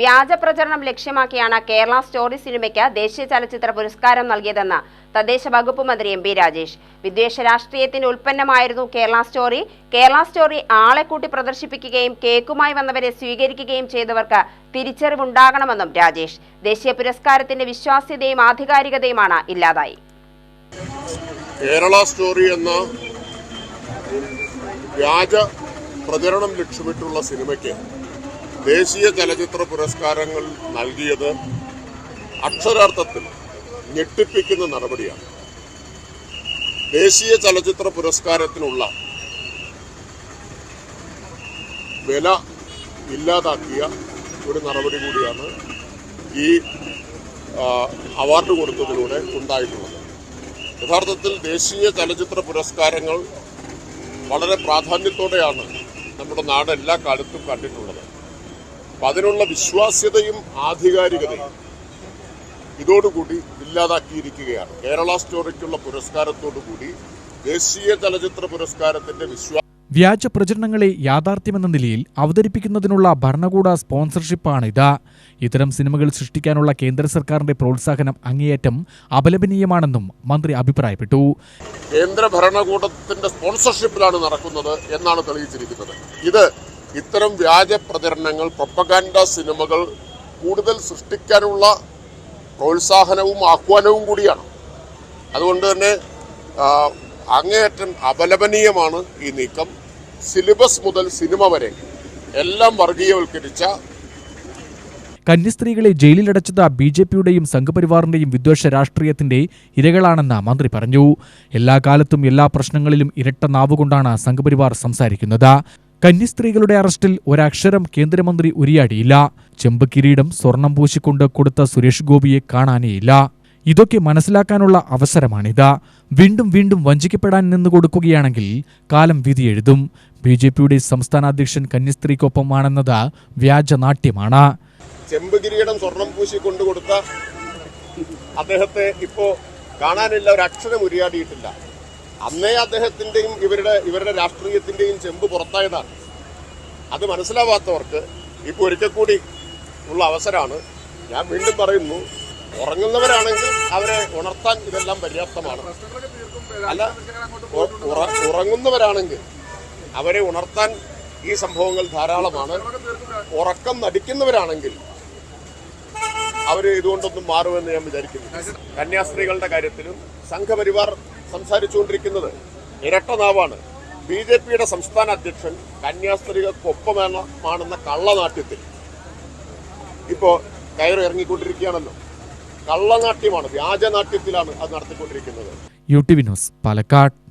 വ്യാജ പ്രചരണം ലക്ഷ്യമാക്കിയാണ് കേരള സ്റ്റോറി സിനിമയ്ക്ക് ദേശീയ ചലച്ചിത്ര പുരസ്കാരം നൽകിയതെന്ന് തദ്ദേശ വകുപ്പ് മന്ത്രി എം പി രാജേഷ്. വിദ്വേഷ രാഷ്ട്രീയത്തിന്റെ ഉൽപ്പന്നമായിരുന്നു കേരള സ്റ്റോറി. കേരള സ്റ്റോറി ആളെ കൂട്ടി പ്രദർശിപ്പിക്കുകയും കേക്കുമായി വന്നവരെ സ്വീകരിക്കുകയും ചെയ്തവർക്ക് തിരിച്ചറിവുണ്ടാകണമെന്നും രാജേഷ്. ദേശീയ പുരസ്കാരത്തിന്റെ വിശ്വാസ്യതയും ആധികാരികതയുമാണ് ഇല്ലാതായി. കേരള സ്റ്റോറി എന്ന വ്യാജ പ്രചരണം ലക്ഷ്യമിട്ടുള്ള സിനിമയ്ക്ക് ദേശീയ ചലച്ചിത്ര പുരസ്കാരങ്ങൾ നൽകിയത് അക്ഷരാർത്ഥത്തിൽ ഞെട്ടിപ്പിക്കുന്ന നടപടിയാണ്. ദേശീയ ചലച്ചിത്ര പുരസ്കാരത്തിനുള്ള വില ഇല്ലാതാക്കിയ ഒരു നടപടി കൂടിയാണ് ഈ അവാർഡ് കൊടുത്തതിലൂടെ ഉണ്ടായിട്ടുള്ളത്. യഥാർത്ഥത്തിൽ ദേശീയ ചലച്ചിത്ര പുരസ്കാരങ്ങൾ വളരെ പ്രാധാന്യത്തോടെയാണ് നമ്മുടെ നാട് എല്ലാ കാലത്തും കണ്ടിട്ടുള്ളത്. അപ്പം അതിനുള്ള വിശ്വാസ്യതയും ആധികാരികതയും ഇതോടുകൂടി ഇല്ലാതാക്കിയിരിക്കുകയാണ്. കേരള സ്റ്റോറിക്കുള്ള പുരസ്കാരത്തോടുകൂടി ദേശീയ ചലച്ചിത്ര പുരസ്കാരത്തിന്റെ വിശ്വാ വ്യാജ പ്രചരണങ്ങളെ യാഥാർത്ഥ്യമെന്ന നിലയിൽ അവതരിപ്പിക്കുന്നതിനുള്ള ഭരണകൂട സ്പോൺസർഷിപ്പാണിത്. ഇത്തരം സിനിമകൾ സൃഷ്ടിക്കാനുള്ള കേന്ദ്ര സർക്കാരിന്റെ പ്രോത്സാഹനം അങ്ങേയറ്റം അപലപനീയമാണെന്നും മന്ത്രി അഭിപ്രായപ്പെട്ടു. കേന്ദ്ര ഭരണകൂടത്തിന്റെ സ്പോൺസർഷിപ്പിലാണ് നടക്കുന്നത് എന്നാണ് തെളിയിച്ചിരിക്കുന്നത്. ഇത് ഇത്തരം വ്യാജ പ്രചരണങ്ങൾ പ്രൊപ്പഗാൻഡ സിനിമകൾ കൂടുതൽ സൃഷ്ടിക്കാനുള്ള പ്രോത്സാഹനവും ആഹ്വാനവും കൂടിയാണ്. അതുകൊണ്ട് തന്നെ അങ്ങേയറ്റം അപലപനീയമാണ് ഈ നീക്കം. സിലബസ് മുതൽ സിനിമ വരെ എല്ലാം വർഗീയവൽക്കരിച്ച കന്യസ്ത്രീകളെ ജയിലിലടച്ചത് ബി ജെ പിയുടെയും സംഘപരിവാറിന്റെയും വിദ്വേഷ രാഷ്ട്രീയത്തിന്റെ ഇരകളാണെന്ന് മന്ത്രി പറഞ്ഞു. എല്ലാ കാലത്തും എല്ലാ പ്രശ്നങ്ങളിലും ഇരട്ട നാവുകൊണ്ടാണ് സംഘപരിവാർ സംസാരിക്കുന്നത്. കന്യസ്ത്രീകളുടെ അറസ്റ്റിൽ ഒരക്ഷരം കേന്ദ്രമന്ത്രി ഉരിയാടിയില്ല. ചെമ്പ് കിരീടം സ്വർണം പൂശിക്കൊണ്ട് കൊടുത്ത സുരേഷ് ഗോപിയെ കാണാനേയില്ല. ഇതൊക്കെ മനസ്സിലാക്കാനുള്ള അവസരമാണിത്. വീണ്ടും വീണ്ടും വഞ്ചിക്കപ്പെടാൻ നിന്ന് കൊടുക്കുകയാണെങ്കിൽ കാലം വിധി എഴുതും. ബി ജെ പിയുടെ സംസ്ഥാന അധ്യക്ഷൻ കന്യസ്ത്രീക്കൊപ്പമാണെന്നത് വ്യാജനാട്യമാണ് ചെമ്പ് കിരീടം സ്വർണം പൂശി കൊണ്ടു കൊടുത്ത അദ്ദേഹത്തെ ഇപ്പോ കാണാനില്ല ഒരു അക്ഷരം ഉരിയാടിയിട്ടില്ല. അന്നേ അദ്ദേഹത്തിന്റെയും ഇവരുടെ ഇവരുടെ രാഷ്ട്രീയത്തിന്റെയും ചെമ്പ് പുറത്തായതാണ്. അത് മനസ്സിലാവാത്തവർക്ക് ഇപ്പൊ ഒരിക്കൽ കൂടി ഉള്ള അവസരമാണ്. ഞാൻ വീണ്ടും പറയുന്നു ഉറങ്ങുന്നവരാണെങ്കിൽ അവരെ ഉണർത്താൻ ഇതെല്ലാം പര്യാപ്തമാണ്. അല്ല ഉറങ്ങുന്നവരാണെങ്കിൽ അവരെ ഉണർത്താൻ ഈ സംഭവങ്ങൾ ധാരാളമാണ്. ഉറക്കം നടിക്കുന്നവരാണെങ്കിൽ അവർ ഇതുകൊണ്ടൊന്നും മാറുമെന്ന് ഞാൻ വിചാരിക്കുന്നു. കന്യാസ്ത്രീകളുടെ കാര്യത്തിലും സംഘപരിവാർ സംസാരിച്ചുകൊണ്ടിരിക്കുന്നത് ഇരട്ട നാവാണ്. ബി ജെ പിയുടെ സംസ്ഥാന അധ്യക്ഷൻ കന്യാസ്ത്രീകൾക്കൊപ്പമാണെന്ന കള്ളനാട്യത്തിൽ. ഇപ്പോ കയറി ഇറങ്ങിക്കൊണ്ടിരിക്കുകയാണല്ലോ. കള്ളനാട്യമാണ് വ്യാജനാട്യത്തിലാണ് അത് നടത്തിക്കൊണ്ടിരിക്കുന്നത്. U T Palakkad.